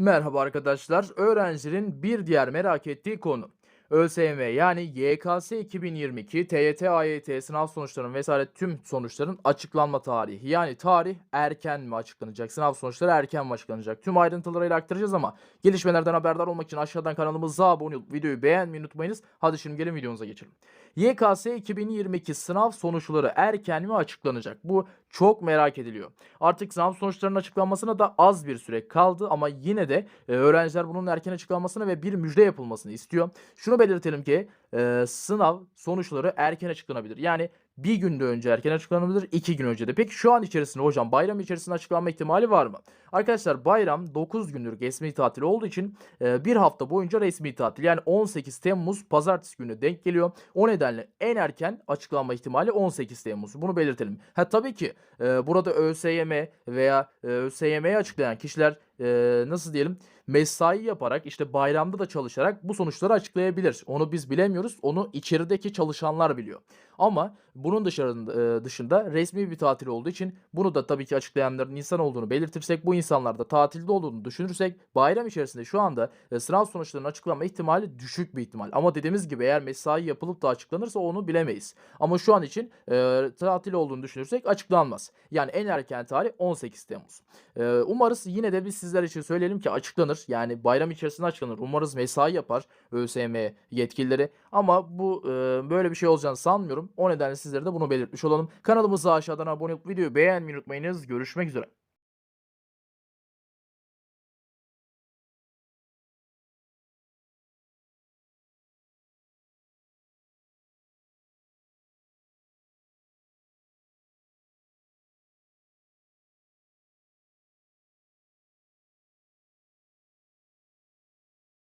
Merhaba arkadaşlar. Öğrencilerin bir diğer merak ettiği konu. ÖSYM yani YKS 2022, TYT, AYT sınav sonuçlarının vesaire tüm sonuçların açıklanma tarihi. Yani tarih erken mi açıklanacak? Sınav sonuçları erken mi açıklanacak? Tüm ayrıntılarıyla aktaracağız ama gelişmelerden haberdar olmak için aşağıdan kanalımıza abone olup videoyu beğenmeyi unutmayınız. Hadi şimdi gelin videomuza geçelim. YKS 2022 sınav sonuçları erken mi açıklanacak? Bu çok merak ediliyor. Artık sınav sonuçlarının açıklanmasına da az bir süre kaldı ama yine de e, öğrenciler bunun erken açıklanmasını ve bir müjde yapılmasını istiyor. Şunu belirtelim ki e, sınav sonuçları erken açıklanabilir. Yani bir günde önce erken açıklanabilir, iki gün önce de. Peki şu an içerisinde hocam bayram içerisinde açıklanma ihtimali var mı? Arkadaşlar bayram 9 günlük resmi tatil olduğu için e, bir hafta boyunca resmi tatil. Yani 18 Temmuz pazartesi günü denk geliyor. O nedenle en erken açıklanma ihtimali 18 Temmuz. Bunu belirtelim. Ha tabii ki e, burada ÖSYM veya e, ÖSYM'yi açıklayan kişiler e, nasıl diyelim mesai yaparak işte bayramda da çalışarak bu sonuçları açıklayabilir. Onu biz bilemiyoruz. Onu içerideki çalışanlar biliyor. Ama bunun dışarında, dışında resmi bir tatil olduğu için bunu da tabii ki açıklayanların insan olduğunu belirtirsek bu insanlar da tatilde olduğunu düşünürsek bayram içerisinde şu anda sınav sonuçlarının açıklanma ihtimali düşük bir ihtimal. Ama dediğimiz gibi eğer mesai yapılıp da açıklanırsa onu bilemeyiz. Ama şu an için e, tatil olduğunu düşünürsek açıklanmaz. Yani en erken tarih 18 Temmuz. E, umarız yine de biz sizler için söyleyelim ki açıklanır. Yani bayram içerisinde açıklanır. Umarız mesai yapar ÖSYM yetkilileri. Ama bu e, böyle bir şey olacağını sanmıyorum. O nedenle sizlere de bunu belirtmiş olalım. Kanalımıza aşağıdan abone olup videoyu beğenmeyi unutmayınız. Görüşmek üzere.